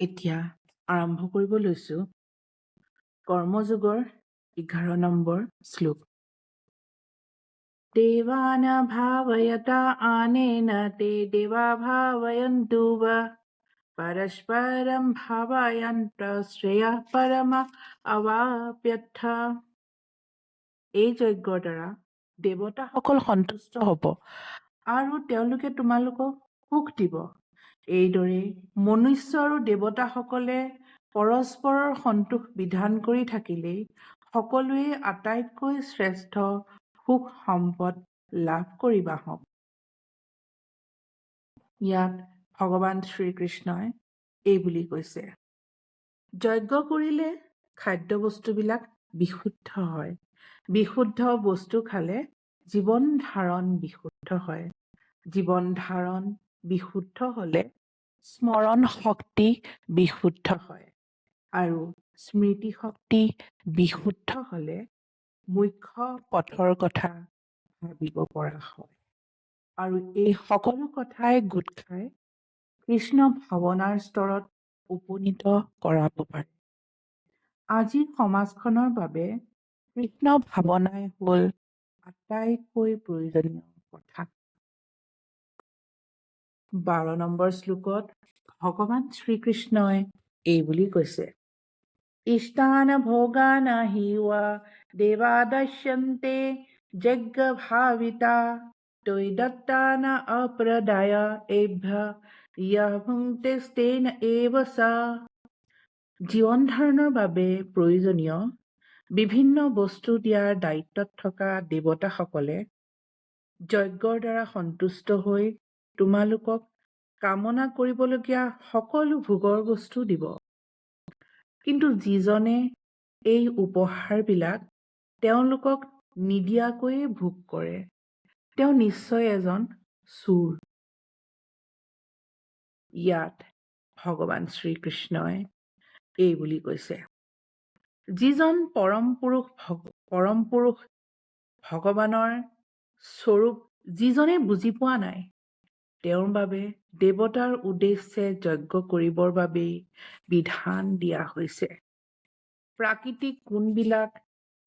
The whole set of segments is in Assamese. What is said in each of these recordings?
এতিয়া আৰম্ভ কৰিব লৈছোঁ। কৰ্মযোগৰ এঘাৰ নম্বৰ শ্লোক। দেৱান ভাৱয়তা আনেন তে দেৱা ভাৱয়ন্তু বা। পৰস্পৰম ভাৱয়ন্ত শ্ৰেয়া পৰমা অৱাপ্যথ এই যজ্ঞৰ দ্বাৰা দেৱতাসকল সন্তুষ্ট হ'ব আৰু তেওঁলোকে তোমালোকক সুখ দিব। এইদৰে মনুষ্য আৰু দেৱতাসকলে পৰস্পৰৰ সন্তোষ বিধান কৰি থাকিলেই সকলোৱে আটাইতকৈ শ্ৰেষ্ঠ সুখ সম্পদ লাভ কৰিবাহঁক ইয়াত ভগৱান শ্ৰীকৃষ্ণই এই বুলি কৈছে যজ্ঞ কৰিলে খাদ্য বস্তুবিলাক বিশুদ্ধ হয়। বিশুদ্ধ বস্তু খালে জীৱন ধাৰণ বিশুদ্ধ হয়। জীৱন ধাৰণ বিশুদ্ধ হ'লে স্মৰণ শক্তি বিশুদ্ধ হয় আৰু স্মৃতি শক্তি বিশুদ্ধ হ'লে মুখ্য পথৰ কথা ভাবিব পৰা হয়। আৰু এই সকলো কথাই গোট খাই কৃষ্ণ ভাৱনাৰ স্তৰত উপনীত কৰাব পাৰে। আজিৰ সমাজখনৰ বাবে কৃষ্ণ ভাৱনাই হ'ল আটাইতকৈ প্ৰয়োজনীয় কথা। বাৰ নম্বৰ শ্লোকত ভগৱান শ্ৰীকৃষ্ণই এই বুলি কৈছে ইষ্টান ভোগান হিৱা দেৱাদশ্যন্তে যজ্ঞ ভাবিতা তৈদত্তান অপ্ৰদায় এভ্য জীৱন ধাৰণৰ বাবে প্ৰয়োজনীয় বিভিন্ন বস্তু দিয়াৰ দায়িত্বত থকা দেৱতাসকলে যজ্ঞৰ দ্বাৰা সন্তুষ্ট হৈ তোমালোকক কামনা কৰিবলগীয়া সকলো ভোগৰ বস্তু দিব। কিন্তু যিজনে এই উপহাৰবিলাক তেওঁলোকক নিদিয়াকৈয়ে ভোগ কৰে তেওঁ নিশ্চয় এজন চোৰ। ইয়াত ভগৱান শ্ৰীকৃষ্ণই এই বুলি কৈছে যিজন পৰম পুৰুষ পৰম পুৰুষ ভগৱানৰ স্বৰূপ যিজনে বুজি পোৱা নাই তেওঁৰ বাবে দেৱতাৰ উদ্দেশ্যে যজ্ঞ কৰিবৰ বাবেই বিধান দিয়া হৈছে। প্ৰাকৃতিক গুণবিলাক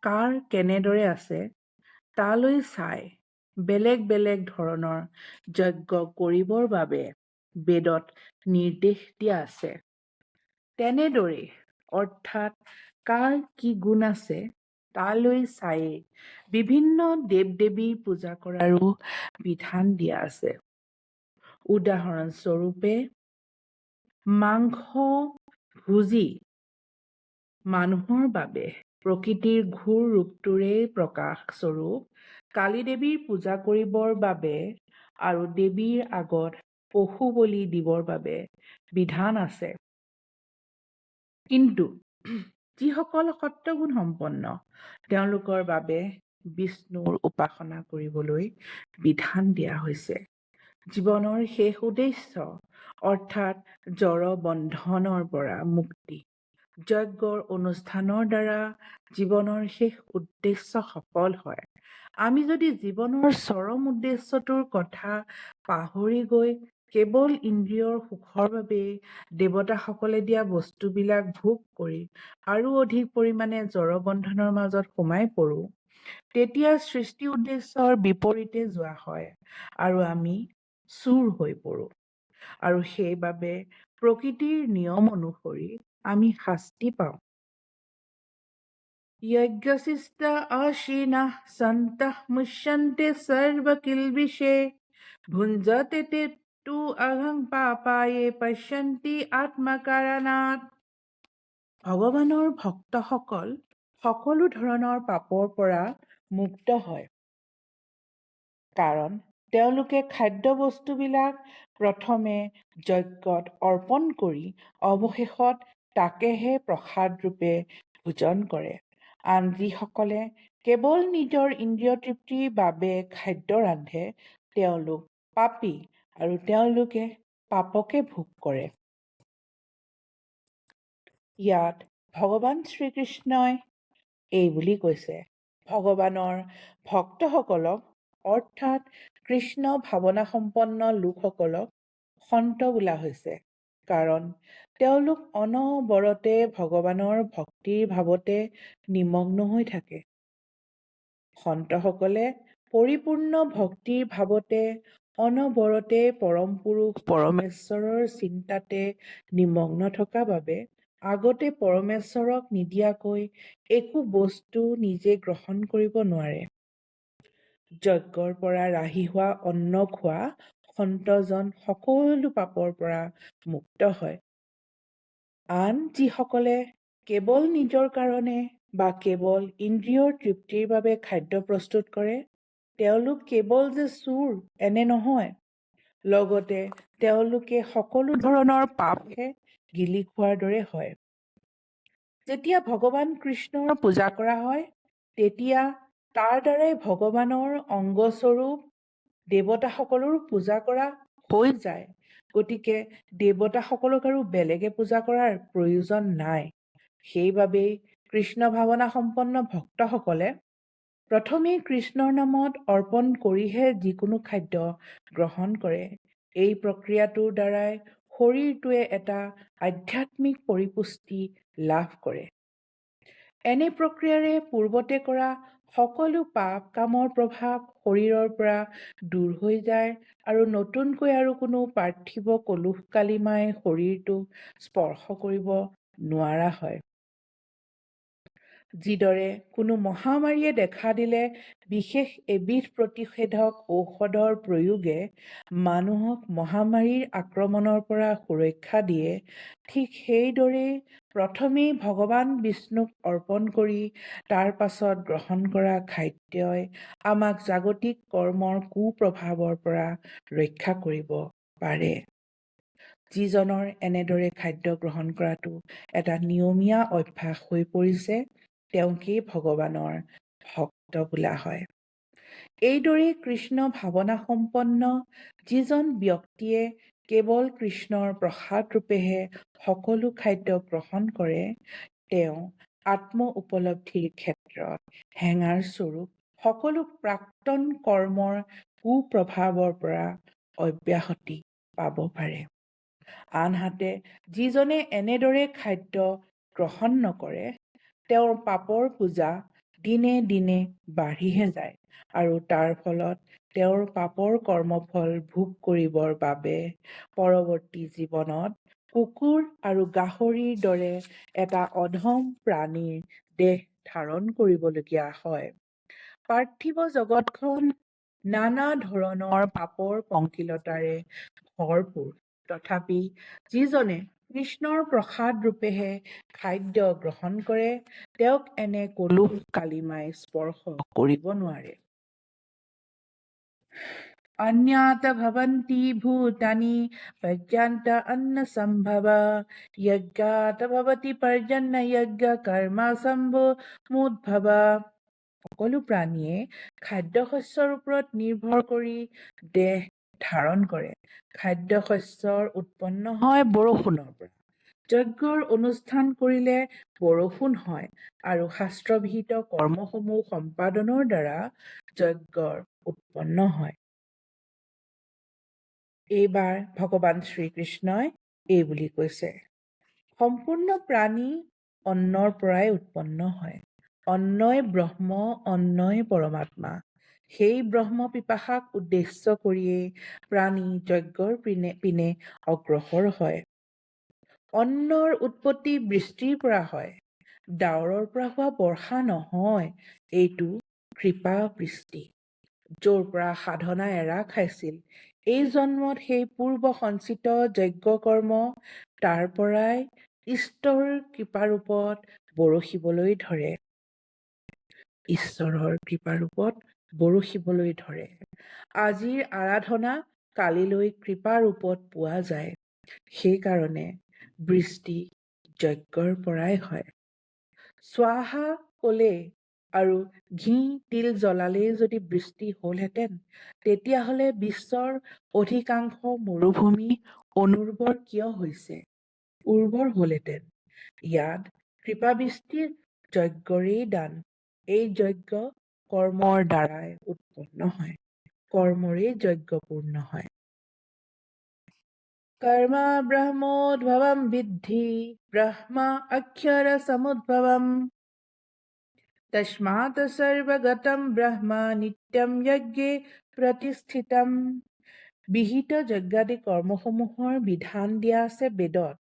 কাৰ কেনেদৰে আছে তালৈ চাই বেলেগ বেলেগ ধৰণৰ যজ্ঞ কৰিবৰ বাবে বেদত নিৰ্দেশ দিয়া আছে। তেনেদৰেই অৰ্থাৎ কাৰ কি গুণ আছে তালৈ চায়েই বিভিন্ন দেৱ দেৱীৰ পূজা কৰাৰো বিধান দিয়া আছে। উদাহৰণস্বৰূপে মাংস ভোজী মানুহৰ বাবে। প্ৰকৃতিৰ ঘোৰ ৰূপটোৰেই প্ৰকাশস্বৰূপ কালী দেৱীৰ পূজা কৰিবৰ বাবে আৰু দেৱীৰ আগত পশু বলি দিবৰ বাবে বিধান আছে। কিন্তু যিসকল সত্বগুণ সম্পন্ন তেওঁলোকৰ বাবে বিষ্ণুৰ উপাসনা কৰিবলৈ বিধান দিয়া হৈছে। জীৱনৰ শেষ উদ্দেশ্য অৰ্থাৎ জড় বন্ধনৰ পৰা মুক্তি। যজ্ঞৰ অনুষ্ঠানৰ দ্বাৰা জীৱনৰ শেষ উদ্দেশ্য সফল হয়। আমি যদি জীৱনৰ চৰম উদ্দেশ্যটোৰ কথা পাহৰি গৈ কেৱল ইন্দ্ৰিয়ৰ সুখৰ বাবে দেৱতাসকলে দিয়া বস্তুবিলাক ভোগ কৰি আৰু অধিক পৰিমাণে জড়বন্ধনৰ মাজত সোমাই পৰোঁ তেতিয়া সৃষ্টি উদ্দেশ্যৰ বিপৰীতে যোৱা হয় আৰু আমি চোৰ হৈ পৰোঁ। আৰু সেইবাবে প্ৰকৃতিৰ নিয়ম অনুসৰি আমি শাস্তি পাওঁ। যজ্ঞশিষ্ট অশীনঃ সন্তঃ মুচ্যন্তে সৰ্বকিলবিষে। পাপায়ে পশ্যন্তি আত্মকাৰণাত ভগৱানৰ ভক্তসকল সকলো ধৰণৰ পাপৰ পৰা মুক্ত হয়। কাৰণ তেওঁলোকে খাদ্য বস্তুবিলাক প্ৰথমে যজ্ঞত অৰ্পণ কৰি অৱশেষত তাকেহে প্ৰসাদ ৰূপে ভোজন কৰে। আন যিসকলে কেৱল নিজৰ ইন্দ্ৰিয় তৃপ্তিৰ বাবে খাদ্য ৰান্ধে তেওঁলোক পাপী আৰু তেওঁলোকে পাপকে ভোগ কৰে। ইয়াত ভগৱান শ্ৰীকৃষ্ণই এই বুলি কৈছে ভগৱানৰ ভক্তসকলক অৰ্থাৎ কৃষ্ণ ভাৱনাসম্পন্ন লোকসকলক সন্ত বোলা হৈছে। কাৰণ তেওঁলোক অনবৰতে ভগৱানৰ ভক্তিৰ ভাৱতে নিমগ্ন হৈ থাকে। সন্তসকলে পৰিপূৰ্ণ ভক্তিৰ ভাৱতে অনবৰতে পৰম পুৰুষ পৰমেশ্বৰৰ চিন্তাতে নিমগ্ন থকা বাবে আগতে পৰমেশ্বৰক নিদিয়াকৈ একো বস্তু নিজে গ্ৰহণ কৰিব নোৱাৰে। যজ্ঞৰ পৰা ৰাহি হোৱা অন্ন খোৱা সন্তজন সকলো পাপৰ পৰা মুক্ত হয়। আন যিসকলে কেৱল নিজৰ কাৰণে বা কেৱল ইন্দ্ৰিয়ৰ তৃপ্তিৰ বাবে খাদ্য প্ৰস্তুত কৰে তেওঁলোক কেৱল যে চোৰ এনে নহয় লগতে তেওঁলোকে সকলো ধৰণৰ পাপহে গিলি খোৱাৰ দৰে হয়। যেতিয়া ভগৱান কৃষ্ণৰ পূজা কৰা হয় তেতিয়া তাৰ দ্বাৰাই ভগৱানৰ অংগস্বৰূপ দেৱতাসকলৰো পূজা কৰা হৈ যায়। গতিকে দেৱতাসকলক আৰু বেলেগে পূজা কৰাৰ প্ৰয়োজন নাই। সেইবাবেই কৃষ্ণ ভাৱনা সম্পন্ন ভক্তসকলে প্ৰথমেই কৃষ্ণৰ নামত অৰ্পণ কৰিহে যিকোনো খাদ্য গ্ৰহণ কৰে। এই প্ৰক্ৰিয়াটোৰ দ্বাৰাই শৰীৰটোৱে এটা আধ্যাত্মিক পৰিপুষ্টি লাভ কৰে। এনে প্ৰক্ৰিয়াৰে পূৰ্বতে কৰা সকলো পাপ কামৰ প্ৰভাৱ শৰীৰৰ পৰা দূৰ হৈ যায় আৰু নতুনকৈ আৰু কোনো পাৰ্থিৱ কলুষ কালিমাই শৰীৰটোক স্পৰ্শ কৰিব নোৱাৰা হয়। যিদৰে কোনো মহামাৰীয়ে দেখা দিলে বিশেষ এবিধ প্ৰতিষেধক ঔষধৰ প্ৰয়োগে মানুহক মহামাৰীৰ আক্ৰমণৰ পৰা সুৰক্ষা দিয়ে ঠিক সেইদৰেই প্ৰথমেই ভগৱান বিষ্ণুক অৰ্পণ কৰি তাৰ পাছত গ্ৰহণ কৰা খাদ্যই আমাক জাগতিক কৰ্মৰ কুপ্ৰভাৱৰ পৰা ৰক্ষা কৰিব পাৰে। যিজনৰ এনেদৰে খাদ্য গ্ৰহণ কৰাটো এটা নিয়মীয়া অভ্যাস হৈ পৰিছে তেওঁকেই ভগৱানৰ ভক্ত বোলা হয়। এইদৰে কৃষ্ণ ভাৱনা সম্পন্ন যিজন ব্যক্তিয়ে কেৱল কৃষ্ণৰ প্ৰসাদ ৰূপেহে সকলো খাদ্য গ্ৰহণ কৰে তেওঁ আত্ম উপলব্ধিৰ ক্ষেত্ৰত হেঙাৰ স্বৰূপ সকলো প্ৰাক্তন কৰ্মৰ কুপ্ৰভাৱৰ পৰা অব্যাহতি পাব পাৰে। আনহাতে যিজনে এনেদৰে খাদ্য গ্ৰহণ নকৰে তেওঁৰ পাপৰ পূজা দিনে দিনে বাঢ়িহে যায় আৰু তাৰ ফলত তেওঁৰ পাপৰ কৰ্মফল ভোগ কৰিবৰ বাবে পৰৱৰ্তী জীৱনত কুকুৰ আৰু গাহৰিৰ দৰে এটা অধম প্ৰাণীৰ দেহ ধাৰণ কৰিবলগীয়া হয়। পাৰ্থিৱ জগতখন নানা ধৰণৰ পাপৰ পংকিলতাৰে ভৰপূৰ। তথাপি যিজনে কৃষ্ণৰ প্ৰসাদ ৰূপেহে খাদ্য গ্ৰহণ কৰে। তেওঁক এনে কলো কালিমাই স্পৰ্শ কৰিব নোৱাৰে। অন্যাত ভৱন্তি ভূতানি পৰ্যন্ত অন্ন সম্ভৱ। যজ্ঞাত ভৱতি পৰ্যন্ন যজ্ঞ কৰ্ম সম্ভৱ সকলো প্ৰাণীয়ে খাদ্য শস্যৰ ওপৰত নিৰ্ভৰ কৰি দেহ ধাৰণ কৰে। খাদ্য শস্যৰ উৎপন্ন হয় বৰষুণৰ পৰা। যজ্ঞৰ অনুষ্ঠান কৰিলে বৰষুণ হয় আৰু শাস্ত্ৰবিহিত কৰ্মসমূহ সম্পাদনৰ দ্বাৰা যজ্ঞৰ উৎপন্ন হয়। এইবাৰ ভগৱান শ্ৰীকৃষ্ণই এই বুলি কৈছে সম্পূৰ্ণ প্ৰাণী অন্নৰ পৰাই উৎপন্ন হয়। অন্নই ব্ৰহ্ম অন্নই পৰমাত্মা। সেই ব্ৰহ্ম পিপাসাক উদ্দেশ্য কৰিয়েই প্ৰাণী যজ্ঞৰ পিনে পিনে অগ্ৰসৰ হয়। অন্নৰ উৎপত্তি বৃষ্টিৰ পৰা হয়। ডাৱৰৰ পৰা হোৱা বৰ্ষা নহয় এইটো কৃপা বৃষ্টি। য'ৰ পৰা সাধনা এৰা খাইছিল এই জন্মত সেই পূৰ্ব সঞ্চিত যজ্ঞ কৰ্ম তাৰ পৰাই ঈশ্বৰৰ কৃপাৰূপত বৰষিবলৈ ধৰে। ঈশ্বৰৰ কৃপাৰূপত বৰষিবলৈ ধৰে। আজিৰ আৰাধনা কালিলৈ কৃপাৰূপত পোৱা যায়। সেইকাৰণে বৃষ্টি যজ্ঞৰ পৰাই হয়। স্বাহা কলেই আৰু ঘি তিল জ্বলালেই যদি বৃষ্টি হলহেঁতেন তেতিয়াহ'লে বিশ্বৰ অধিকাংশ মৰুভূমি অনুৰ্বৰ কিয় হৈছে? উৰ্বৰ হলহেঁতেন। ইয়াত কৃপাবৃষ্টি যজ্ঞৰেই দান। এই যজ্ঞ কৰ্মৰ দ্বাৰাই উৎপন্ন হয়। কৰ্মৰেই যজ্ঞ পূৰ্ণ হয়। কৰ্মা ব্ৰহ্মোদ্ভৱম বিদ্ধি ব্ৰহ্মা অক্ষৰ সমুদ্ভৱম। তস্মাত সৰ্বগতম ব্ৰহ্ম নিত্যম যজ্ঞে প্ৰতিষ্ঠিতম। বিহিত যজ্ঞাদি কৰ্মসমূহৰ বিধান দিয়া আছে বেদত।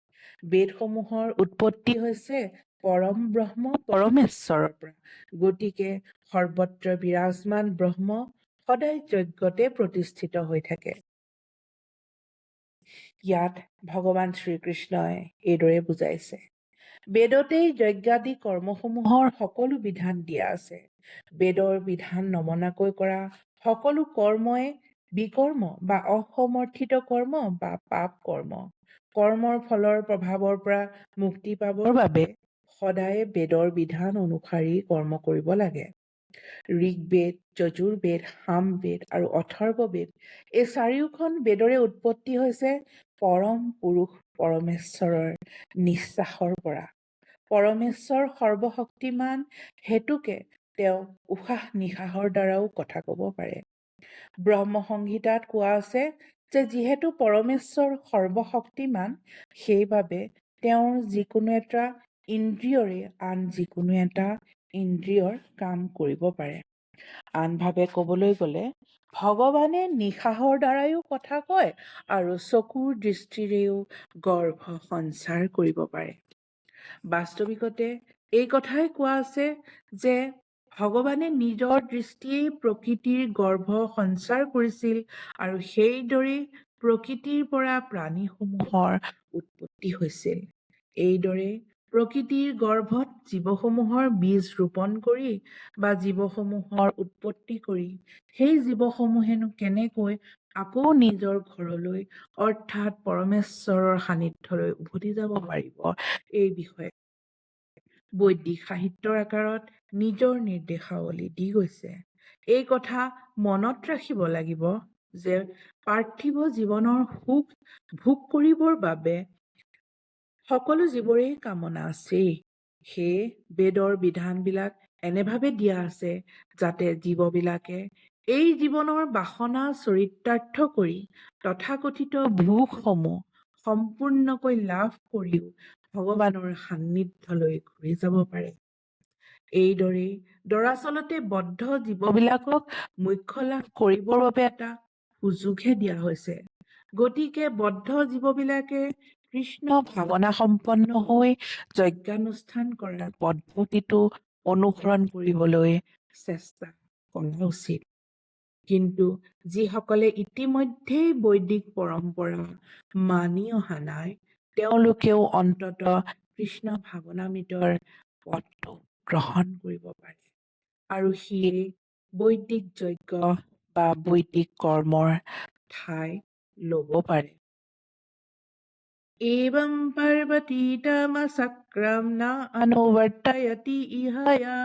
বেদসমূহৰ উৎপত্তি হৈছে পৰম ব্ৰহ্ম পৰমেশ্বৰৰ পৰা গতিকে সৰ্বত্ৰ বিৰাজমান ব্ৰহ্ম সদায় যজ্ঞতে প্ৰতিষ্ঠিত হৈ থাকে। ইয়াত ভগৱান শ্ৰীকৃষ্ণই এইদৰে বুজাইছে। বেদতেই যজ্ঞাদি কৰ্মসমূহৰ সকলো বিধান দিয়া আছে। বেদৰ বিধান নমনাকৈ কৰা সকলো কৰ্মই বিকৰ্ম বা অসমৰ্থিত কৰ্ম বা পাপ কৰ্ম। কৰ্মৰ ফলৰ প্ৰভাৱৰ পৰা মুক্তি পাবৰ বাবে সদায়ে বেদৰ বিধান অনুসাৰি কৰ্ম কৰিব লাগে। ঋগ্বেদ যজুৰ্বেদ সামবেদ আৰু অথৰ্ব বেদ এই চাৰিওখন বেদৰে উৎপত্তি হৈছে পৰম পুৰুষ পৰমেশ্বৰৰ নিশ্বাসৰ পৰা। পৰমেশ্বৰ সৰ্বশক্তিমান হেতুকে তেওঁ উশাহ নিশাহৰ দ্বাৰাও কথা ক'ব পাৰে। ব্ৰহ্ম সংহিতাত কোৱা আছে যে যিহেতু পৰমেশ্বৰ সৰ্বশক্তিমান সেইবাবে তেওঁৰ যিকোনো এটা ইন্দ্ৰিয়ৰে আন যিকোনো এটা ইন্দ্ৰিয়ৰ কাম কৰিব পাৰে। আনভাৱে ক'বলৈ গ'লে ভগৱানে নিশাহৰ দ্বাৰাইও কথা কয় আৰু চকুৰ দৃষ্টিৰেও গৰ্ভ সঞ্চাৰ কৰিব পাৰে। বাস্তৱিকতে এই কথাই কোৱা আছে যে ভগৱানে নিজৰ দৃষ্টিয়েই প্ৰকৃতিৰ গৰ্ভ সঞ্চাৰ কৰিছিল আৰু সেইদৰেই প্ৰকৃতিৰ পৰা প্ৰাণীসমূহৰ উৎপত্তি হৈছিল। এইদৰে প্ৰকৃতিৰ গৰ্ভত জীৱসমূহৰ বীজ ৰোপণ কৰি বা জীৱসমূহৰ উৎপত্তি কৰি সেই জীৱসমূহেনো কেনেকৈ আকৌ নিজৰ ঘৰলৈ অৰ্থাৎ পৰমেশ্বৰৰ সান্নিধ্যলৈ উভতি যাব পাৰিব? এই বিষয়ে বৈদিক সাহিত্যৰ আকাৰত নিজৰ নিৰ্দেশাৱলী দি গৈছে। এই কথা মনত ৰাখিব লাগিব যে পাৰ্থিৱ জীৱনৰ সুখ ভোগ কৰিবৰ বাবে সকলো জীৱৰেই কামনা আছেই। সেয়ে বেদৰ বিধানবিলাক এনেভাৱে দিয়া আছে যাতে জীৱবিলাকে এই জীৱনৰ বাসনা চৰিতাৰ্থ কৰি তথাকথিত ভোগসমূহ সম্পূৰ্ণকৈ লাভ কৰিও ভগৱানৰ সান্নিধ্যলৈ ঘূৰি যাব পাৰে। এইদৰেই দৰাচলতে বদ্ধ জীৱবিলাকক মোক্ষ লাভ কৰিবৰ বাবে এটা সুযোগহে দিয়া হৈছে। গতিকে বদ্ধ জীৱবিলাকে কৃষ্ণ ভাৱনা সম্পন্ন হৈ যজ্ঞানুষ্ঠান কৰাৰ পদ্ধতিটো অনুসৰণ কৰিবলৈ চেষ্টা কৰা উচিত। কিন্তু যিসকলে ইতিমধ্যেই বৈদিক পৰম্পৰা মানি অহা নাই তেওঁলোকেও অন্তত কৃষ্ণ ভাৱনামৃতৰ পথটো গ্ৰহণ কৰিব পাৰে। আৰু সিয়ে বৈদিক যজ্ঞ বা বৈদিক কৰ্মৰ ঠাই ল'ব পাৰে। एवं पर्वतीतमसक्रं न अनुवर्तयति इहया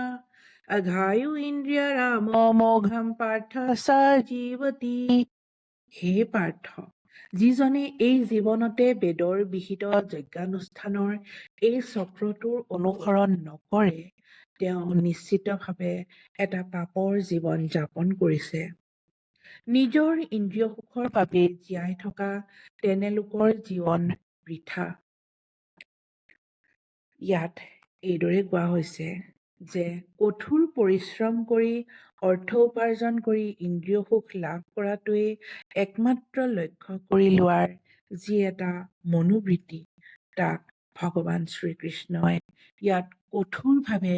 अघायु इन्द्रियरामो मोघं পাৰ্থ স জীৱতি হে পাৰ্থ যিজনে এই জীৱনতে বেদৰ বিহিত যজ্ঞানুষ্ঠানৰ এই চক্ৰটোৰ অনুসৰণ নকৰে তেওঁ নিশ্চিতভাৱে এটা পাপৰ জীৱন যাপন কৰিছে নিজৰ ইন্দ্ৰিয় সুখৰ বাবে জীয়াই থকা তেনেলোকৰ জীৱন বৃথা। ইয়াত এইদৰে কোৱা হৈছে যে কঠোৰ পৰিশ্ৰম কৰি অৰ্থ উপাৰ্জন কৰি ইন্দ্ৰিয় সুখ লাভ কৰাটোৱেই একমাত্ৰ লক্ষ্য কৰি লোৱাৰ যি এটা মনোবৃত্তি তাক ভগৱান শ্ৰীকৃষ্ণই ইয়াত কঠোৰভাৱে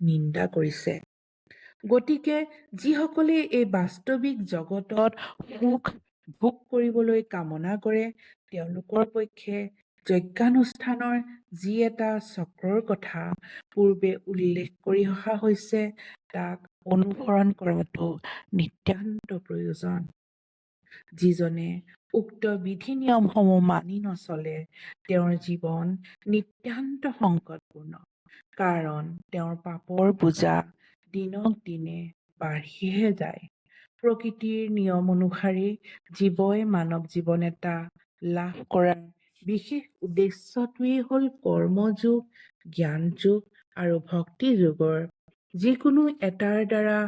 নিন্দা কৰিছে। গতিকে যিসকলে এই বাস্তৱিক জগতত সুখ ভোগ কৰিবলৈ কামনা কৰে তেওঁলোকৰ পক্ষে যজ্ঞানুষ্ঠানৰ যি এটা চক্ৰৰ কথা পূৰ্বে উল্লেখ কৰি অহা হৈছে তাক অনুসৰণ কৰাটো নিতান্ত প্ৰয়োজন। যিজনে উক্ত বিধি নিয়মসমূহ মানি নচলে তেওঁৰ জীৱন নিতান্ত সংকটপূৰ্ণ। কাৰণ তেওঁৰ পাপৰ বোজা দিনক দিনে বাঢ়িহে যায়। প্ৰকৃতিৰ নিয়ম অনুসাৰে জীৱই মানৱ জীৱন এটা লাভ কৰাৰ বিশেষ উদ্দেশ্যটোৱেই হ'ল কৰ্মযোগ জ্ঞান যোগ আৰু ভক্তি যোগৰ যিকোনো এটাৰ দ্বাৰা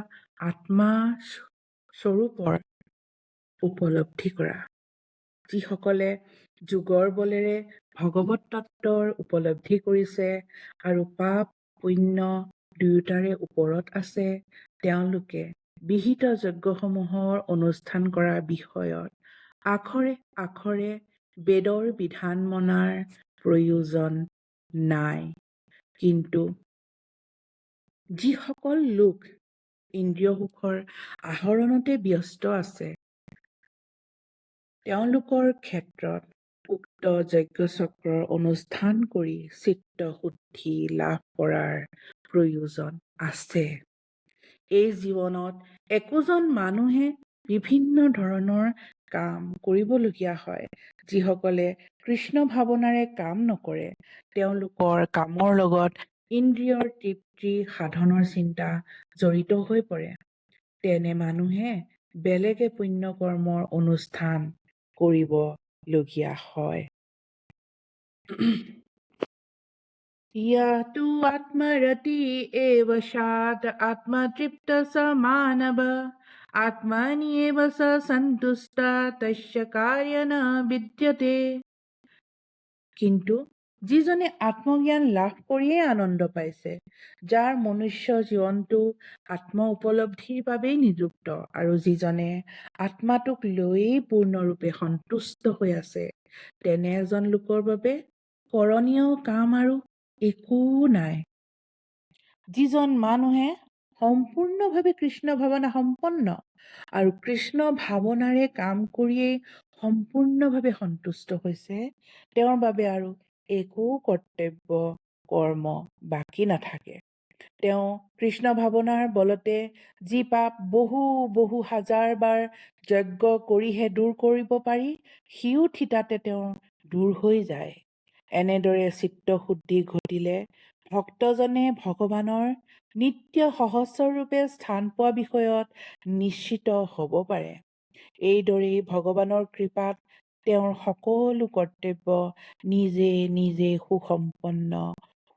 আত্মা স্বৰূপৰ উপলব্ধি কৰা। যিসকলে যুগৰ বলেৰে ভগৱত তত্ত্বৰ উপলব্ধি কৰিছে আৰু পাপ পুণ্য দুয়োটাৰে ওপৰত আছে তেওঁলোকে বিহিত যজ্ঞসমূহৰ অনুষ্ঠান কৰা বিষয়ত আখৰে আখৰে বেদৰ বিধান মনাৰ প্ৰয়োজন নাই। কিন্তু যিসকল লোক ইন্দ্ৰিয় সুখৰ আহৰণতে ব্যস্ত আছে তেওঁলোকৰ ক্ষেত্ৰত উক্ত যজ্ঞচক্ৰৰ অনুষ্ঠান কৰি চিত্ত শুদ্ধি লাভ কৰাৰ প্ৰয়োজন আছে। এই জীৱনত একোজন মানুহে বিভিন্ন ধৰণৰ কাম কৰিবলগীয়া হয়। যিসকলে কৃষ্ণ ভাৱনাৰে কাম নকৰে তেওঁলোকৰ কামৰ লগত ইন্দ্ৰিয়ৰ তৃপ্তি সাধনৰ চিন্তা জড়িত হৈ পৰে। তেনে মানুহে বেলেগে পুণ্য কৰ্মৰ অনুষ্ঠান কৰিবলগীয়া হয়। ইয়াতু আত্মৰতি সাত আত্মতৃপ্ত স আত্মনি এव স তস্য বিদ্যতে কিন্তু যিজনে আত্মজ্ঞান লাভ কৰিয়েই আনন্দ পাইছে যাৰ মনুষ্য জীৱনটো আত্ম উপলব্ধিৰ বাবেই নিযুক্ত আৰু যিজনে আত্মাটোক লৈয়েই পূৰ্ণৰূপে সন্তুষ্ট হৈ আছে। তেনে এজন লোকৰ বাবে কৰণীয় কাম আৰু একো নাই। যিজন মানুহে সম্পূৰ্ণভাৱে কৃষ্ণ ভাৱনা সম্পন্ন। আৰু কৃষ্ণ ভাৱনাৰে কাম কৰিয়েই সম্পূৰ্ণভাৱে সন্তুষ্ট হৈছে তেওঁৰ বাবে আৰু একো কৰ্তব্য কৰ্ম বাকী নাথাকে। তেওঁ কৃষ্ণ ভাৱনাৰ বলতে যি পাপ বহু বহু হাজাৰ বাৰ যজ্ঞ কৰিহে দূৰ কৰিব পাৰি সিও থিতাতে তেওঁৰ দূৰ হৈ যায়। এনেদৰে চিত্ত শুদ্ধি ঘটিলে ভক্তজনে ভগৱানৰ নিত্য সহস্ৰৰূপে স্থান পোৱা বিষয়ত নিশ্চিত হ'ব পাৰে। এইদৰেই ভগৱানৰ কৃপাত তেওঁৰ সকলো কৰ্তব্য নিজে নিজে সুসম্পন্ন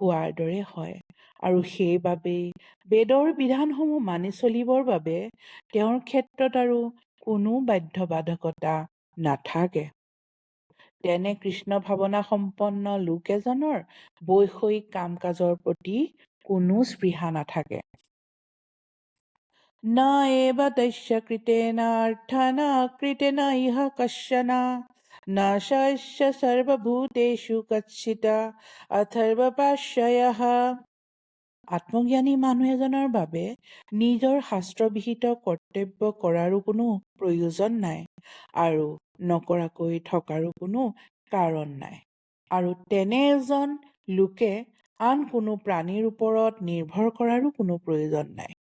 হোৱাৰ দৰে হয় আৰু সেইবাবেই বেদৰ বিধানসমূহ মানি চলিবৰ বাবে তেওঁৰ ক্ষেত্ৰত আৰু কোনো বাধ্যবাধকতা নাথাকে। তেনে কৃষ্ণ ভাৱনা সম্পন্ন লোক এজনৰ বৈষয়িক কাম কাজৰ প্ৰতি কোনো স্পৃহা নাথাকে। ন এব তস্য কৃতেন অৰ্থ ন কৃতেন ইহ কশ্যন। ন সৰ্বভূতেষু কচ্ছিত। অথৰ্বপাশ্ৰয়ः আত্মজ্ঞানী মানুহ এজনৰ বাবে নিজৰ শাস্ত্ৰবিহিত কৰ্তব্য কৰাৰো কোনো প্ৰয়োজন নাই আৰু নকৰাকৈ থকাৰো কোনো কাৰণ নাই। আৰু তেনে এজন লোকে আন কোনো প্ৰাণীৰ ওপৰত নিৰ্ভৰ কৰাৰো কোনো প্ৰয়োজন নাই।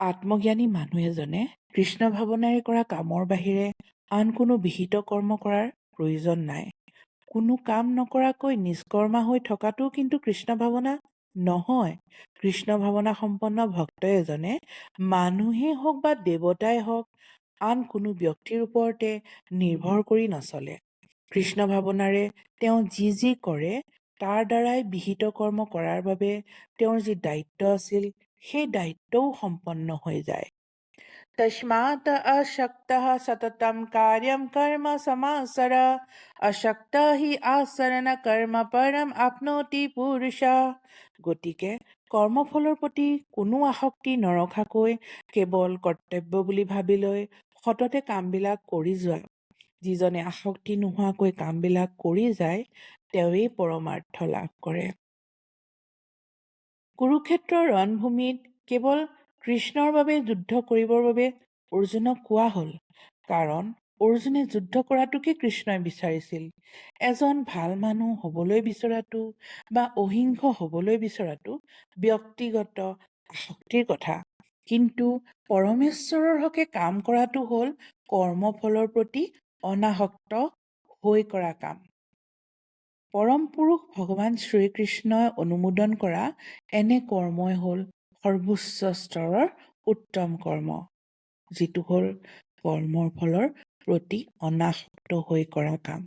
আত্মজ্ঞানী মানুহ এজনে কৃষ্ণ ভাৱনাৰে কৰা কামৰ বাহিৰে আন কোনো বিহিত কৰ্ম কৰাৰ প্ৰয়োজন নাই। কোনো কাম নকৰাকৈ নিষ্কৰ্মা হৈ থকাটো কিন্তু কৃষ্ণ ভাৱনা নহয়। কৃষ্ণ ভাৱনা সম্পন্ন ভক্ত এজনে মানুহেই হওক বা দেৱতাই হওক আন কোনো ব্যক্তিৰ ওপৰতে নিৰ্ভৰ কৰি নচলে। কৃষ্ণ ভাৱনাৰে তেওঁ যি যি কৰে তাৰ দ্বাৰাই বিহিত কৰ্ম কৰাৰ বাবে তেওঁৰ যি দায়িত্ব আছিল সেই দায়িত্বও সম্পন্ন হৈ যায়। তস্মাৎ অশক্তः সততম কাৰ্যম কৰ্ম সমাচৰ অশক্ত হি আচৰণ কৰ্ম পৰম আপ্নোতি পুৰুষ গতিকে কৰ্মফলৰ প্ৰতি কোনো আসক্তি নৰখাকৈ কেৱল কৰ্তব্য বুলি ভাবি লৈ সততে কামবিলাক কৰি যোৱা। যিজনে আসক্তি নোহোৱাকৈ কামবিলাক কৰি যায় তেওঁৱেই পৰমাৰ্থ লাভ কৰে। কুৰুক্ষেত্ৰৰ ৰণভূমিত কেৱল কৃষ্ণৰ বাবে যুদ্ধ কৰিবৰ বাবে অৰ্জুনক কোৱা হ'ল। কাৰণ অৰ্জুনে যুদ্ধ কৰাটোকে কৃষ্ণই বিচাৰিছিল। এজন ভাল মানুহ হবলৈ বিচৰাটো বা অহিংস হবলৈ বিচৰাটো ব্যক্তিগত আসক্তিৰ কথা। কিন্তু পৰমেশ্বৰৰ হকে কাম কৰাটো হ'ল কৰ্মফলৰ প্ৰতি অনাসক্ত হৈ কৰা কাম। পৰম পুৰুষ ভগৱান শ্ৰীকৃষ্ণই অনুমোদন কৰা এনে কৰ্মই হ'ল সৰ্বোচ্চ স্তৰৰ উত্তম কৰ্ম। যিটো হ'ল কৰ্মৰ ফলৰ প্ৰতি অনাসক্ত হৈ কৰা কাম।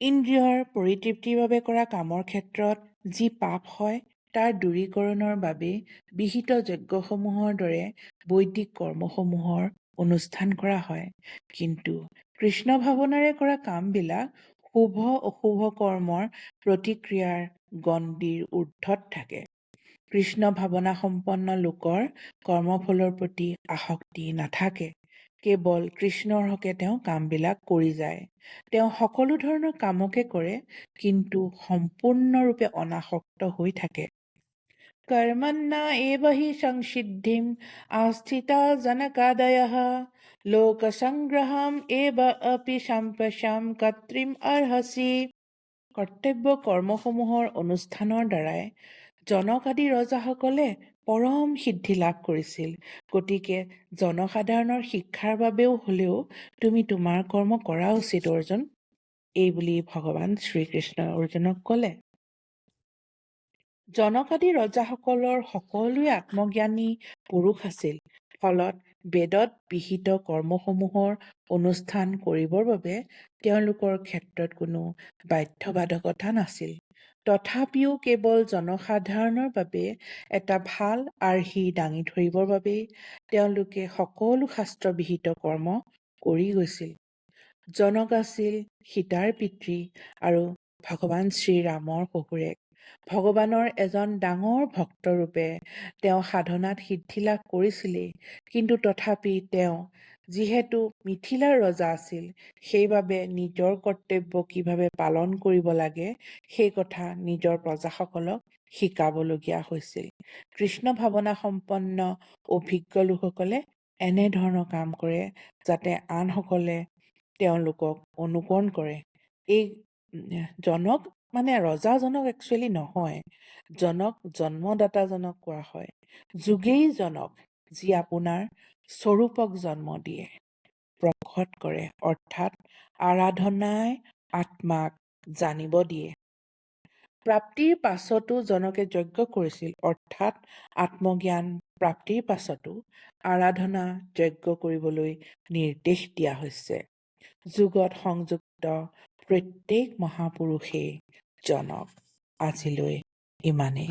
ইন্দ্ৰিয়ৰ পৰিতৃপ্তিৰ বাবে কৰা কামৰ ক্ষেত্ৰত যি পাপ হয় তাৰ দূৰীকৰণৰ বাবে বিহিত যজ্ঞসমূহৰ দৰে বৈদিক কৰ্মসমূহৰ অনুষ্ঠান কৰা হয়। কিন্তু কৃষ্ণ ভাৱনাৰে কৰা কামবিলাক শুভ অশুভ কৰ্মৰ প্ৰতিক্ৰিয়াৰ গণ্ডিৰ ঊৰ্ধত থাকে। কৃষ্ণ ভাৱনা সম্পন্ন লোকৰ কৰ্মফলৰ প্ৰতি আসক্তি নাথাকে। কেৱল কৃষ্ণৰ হকে তেওঁ কামবিলাক কৰি যায়। তেওঁ সকলো ধৰণৰ কামকে কৰে কিন্তু সম্পূৰ্ণৰূপে অনাসক্ত হৈ থাকে। কৰ্মণ্যা এব হি সংসিদ্ধিম আস্থিতা জনকাদয়ः লোকসংগ্ৰহম এব অপি সম্পশাম কৰ্তৃম অৰ্হসি। কৰ্তব্য কৰ্মসমূহৰ অনুষ্ঠানৰ দ্বাৰাই জনক আদি ৰজাসকলে পৰম সিদ্ধি লাভ কৰিছিল। গতিকে জনসাধাৰণৰ শিক্ষাৰ বাবেও হলেও তুমি তোমাৰ কৰ্ম কৰা উচিত অৰ্জুন। এই বুলি ভগৱান শ্ৰীকৃষ্ণই অৰ্জুনক কলে। জনকাদি ৰজাসকলৰ সকলোৱে আত্মজ্ঞানী পুৰুষ আছিল। ফলত বেদত বিহিত কৰ্মসমূহৰ অনুষ্ঠান কৰিবৰ বাবে তেওঁলোকৰ ক্ষেত্ৰত কোনো বাধ্যবাধকতা নাছিল। তথাপিও কেৱল জনসাধাৰণৰ বাবে এটা ভাল আৰ্হি দাঙি ধৰিবৰ বাবেই তেওঁলোকে সকলো শাস্ত্ৰবিহিত কৰ্ম কৰি গৈছিল। জনক আছিল সীতাৰ পিতৃ আৰু ভগৱান শ্ৰীৰামৰ শহুৰেক। ভগৱানৰ এজন ডাঙৰ ভক্তৰূপে তেওঁ সাধনাত সিদ্ধি লাভ কৰিছিলেই কিন্তু তথাপি তেওঁ যিহেতু মিথিলাৰ ৰজা আছিল সেইবাবে নিজৰ কৰ্তব্য কিভাৱে পালন কৰিব লাগে সেই কথা নিজৰ প্ৰজাসকলক শিকাবলগীয়া হৈছিল। কৃষ্ণ ভাৱনা সম্পন্ন অভিজ্ঞ লোকসকলে এনেধৰণৰ কাম কৰে যাতে আনসকলে তেওঁলোকক অনুকৰণ কৰে। এই জনক মানে ৰজাজনক একচুৱেলি নহয় জনক জন্মদাতাজনক কোৱা হয়। যোগেই জনক যি আপোনাৰ স্বৰূপক জন্ম দিয়ে প্ৰকট কৰে অৰ্থাৎ আৰাধনাই আত্মাক জানিব দিয়ে। প্ৰাপ্তিৰ পাছতো জনকে যজ্ঞ কৰিছিল অৰ্থাৎ আত্মজ্ঞান প্ৰাপ্তিৰ পাছতো আৰাধনা যজ্ঞ কৰিবলৈ নিৰ্দেশ দিয়া হৈছে। যুগত সংযুক্ত প্ৰত্যেক মহাপুৰুষেই জনক। আজিলৈ ইমানেই।